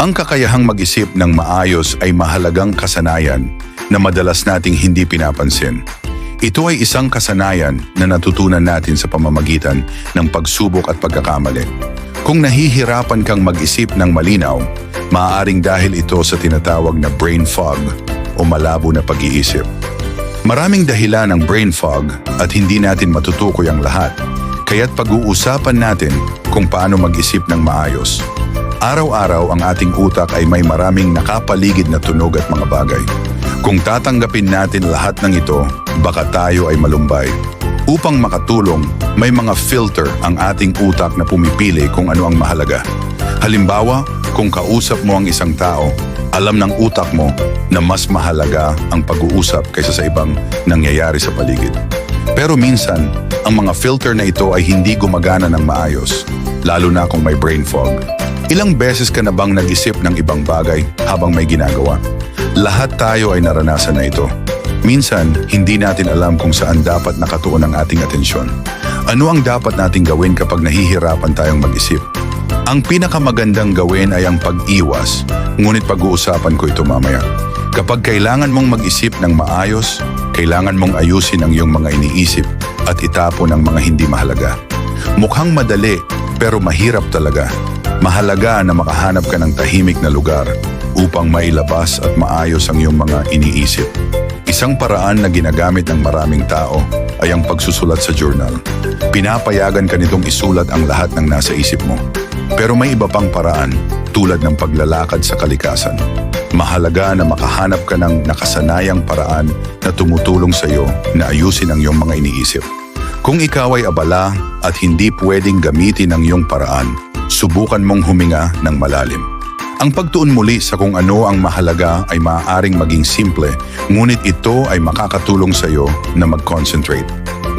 Ang kakayahang mag-isip ng maayos ay mahalagang kasanayan na madalas nating hindi pinapansin. Ito ay isang kasanayan na natutunan natin sa pamamagitan ng pagsubok at pagkakamali. Kung nahihirapan kang mag-isip ng malinaw, maaaring dahil ito sa tinatawag na brain fog o malabo na pag-iisip. Maraming dahilan ng brain fog at hindi natin matutukoy ang lahat, kaya't pag-uusapan natin kung paano mag-isip ng maayos. Araw-araw ang ating utak ay may maraming nakapaligid na tunog at mga bagay. Kung tatanggapin natin lahat ng ito, baka tayo ay malumbay. Upang makatulong, may mga filter ang ating utak na pumipili kung ano ang mahalaga. Halimbawa, kung kausap mo ang isang tao, alam ng utak mo na mas mahalaga ang pag-uusap kaysa sa ibang nangyayari sa paligid. Pero minsan, ang mga filter na ito ay hindi gumagana ng maayos, lalo na kung may brain fog. Ilang beses ka na bang nag-isip ng ibang bagay habang may ginagawa? Lahat tayo ay naranasan na ito. Minsan, hindi natin alam kung saan dapat nakatuon ang ating atensyon. Ano ang dapat nating gawin kapag nahihirapan tayong mag-isip? Ang pinakamagandang gawin ay ang pag-iwas, ngunit pag-uusapan ko ito mamaya. Kapag kailangan mong mag-isip ng maayos, kailangan mong ayusin ang iyong mga iniisip at itapon ang mga hindi mahalaga. Mukhang madali pero mahirap talaga. Mahalaga na makahanap ka ng tahimik na lugar upang mailabas at maayos ang iyong mga iniisip. Isang paraan na ginagamit ng maraming tao ay ang pagsusulat sa journal. Pinapayagan ka nitong isulat ang lahat ng nasa isip mo. Pero may iba pang paraan tulad ng paglalakad sa kalikasan. Mahalaga na makahanap ka ng nakasanayang paraan na tumutulong sa iyo na ayusin ang iyong mga iniisip. Kung ikaw ay abala at hindi pwedeng gamitin ang iyong paraan, subukan mong huminga ng malalim. Ang pagtuon muli sa kung ano ang mahalaga ay maaaring maging simple, ngunit ito ay makakatulong sa iyo na mag-concentrate.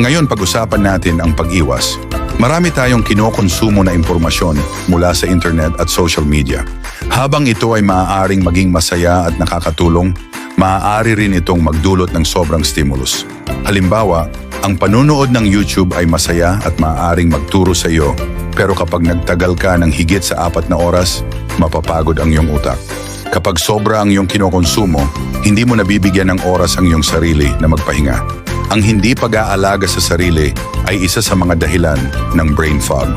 Ngayon pag-usapan natin ang pag-iwas. Marami tayong kinokonsumo na impormasyon mula sa internet at social media. Habang ito ay maaaring maging masaya at nakakatulong, maaari rin itong magdulot ng sobrang stimulus. Halimbawa, ang panunood ng YouTube ay masaya at maaaring magturo sa iyo, pero kapag nagtagal ka ng higit sa apat na oras, mapapagod ang iyong utak. Kapag sobra ang iyong kinokonsumo, hindi mo nabibigyan ng oras ang iyong sarili na magpahinga. Ang hindi pag-aalaga sa sarili ay isa sa mga dahilan ng brain fog.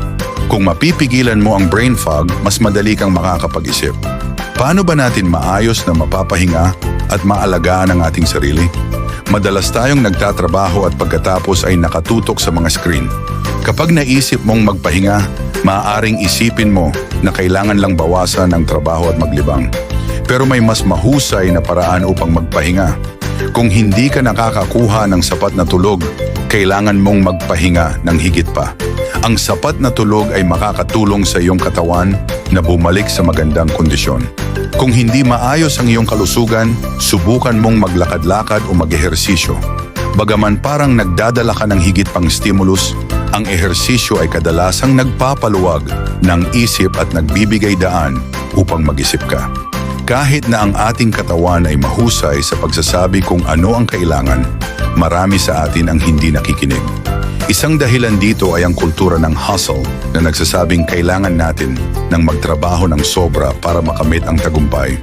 Kung mapipigilan mo ang brain fog, mas madali kang makakapag-isip. Paano ba natin maayos na mapapahinga at maalagaan ang ating sarili? Madalas tayong nagtatrabaho at pagkatapos ay nakatutok sa mga screen. Kapag naisip mong magpahinga, maaaring isipin mo na kailangan lang bawasan ang trabaho at maglibang. Pero may mas mahusay na paraan upang magpahinga. Kung hindi ka nakakakuha ng sapat na tulog, kailangan mong magpahinga ng higit pa. Ang sapat na tulog ay makakatulong sa iyong katawan na bumalik sa magandang kondisyon. Kung hindi maayos ang iyong kalusugan, subukan mong maglakad-lakad o mag-ehersisyo. Bagaman parang nagdadala ka ng higit pang stimulus, ang ehersisyo ay kadalasang nagpapaluwag ng isip at nagbibigay daan upang mag-isip ka. Kahit na ang ating katawan ay mahusay sa pagsasabi kung ano ang kailangan, marami sa atin ang hindi nakikinig. Isang dahilan dito ay ang kultura ng hustle na nagsasabing kailangan natin ng magtrabaho ng sobra para makamit ang tagumpay.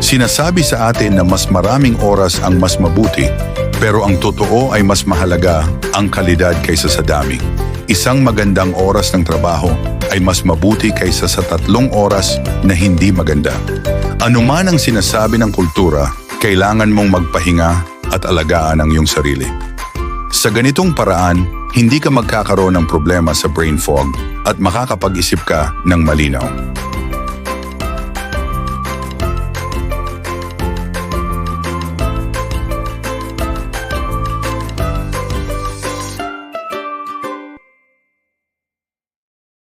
Sinasabi sa atin na mas maraming oras ang mas mabuti, pero ang totoo ay mas mahalaga ang kalidad kaysa sa dami. Isang magandang oras ng trabaho ay mas mabuti kaysa sa tatlong oras na hindi maganda. Ano man ang sinasabi ng kultura, kailangan mong magpahinga at alagaan ang iyong sarili. Sa ganitong paraan, hindi ka magkakaroon ng problema sa brain fog at makakapag-isip ka ng malinaw.